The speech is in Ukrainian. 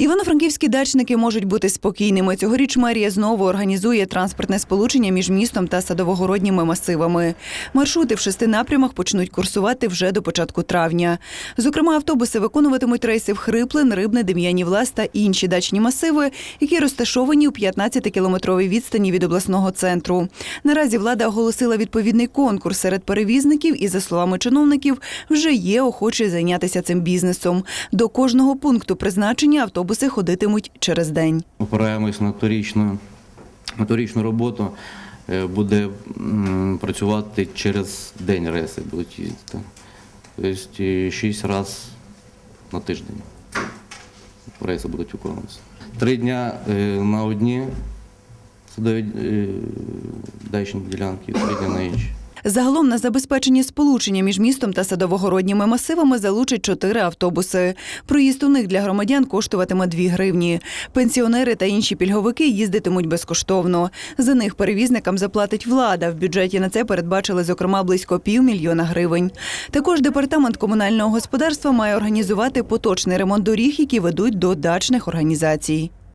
Івано-франківські дачники можуть бути спокійними. Цьогоріч мерія знову організує транспортне сполучення між містом та садовогородніми масивами. Маршрути в шести напрямах почнуть курсувати вже до початку травня. Зокрема, автобуси виконуватимуть рейси в Хриплин, Рибне, Дем'янів Лас та інші дачні масиви, які розташовані у 15-кілометровій відстані від обласного центру. Наразі влада оголосила відповідний конкурс серед перевізників і, за словами чиновників, вже є охочі зайнятися цим бізнесом. До кожного пункту призначення автобуси ходитимуть через день. Опираємось на торічну, на торічну роботу. Е, Буде працювати через день рейси будуть їздити. Тобто шість разів на тиждень рейси будуть виконуватися. Три дня е, на одні садові е, дачні ділянки, три дня на інші. Загалом на забезпечення сполучення між містом та садовогородніми масивами залучать чотири автобуси. Проїзд у них для громадян коштуватиме 2 гривні. Пенсіонери та інші пільговики їздитимуть безкоштовно. За них перевізникам заплатить влада. В бюджеті на це передбачили зокрема близько півмільйона гривень. Також департамент комунального господарства має організувати поточний ремонт доріг, які ведуть до дачних організацій.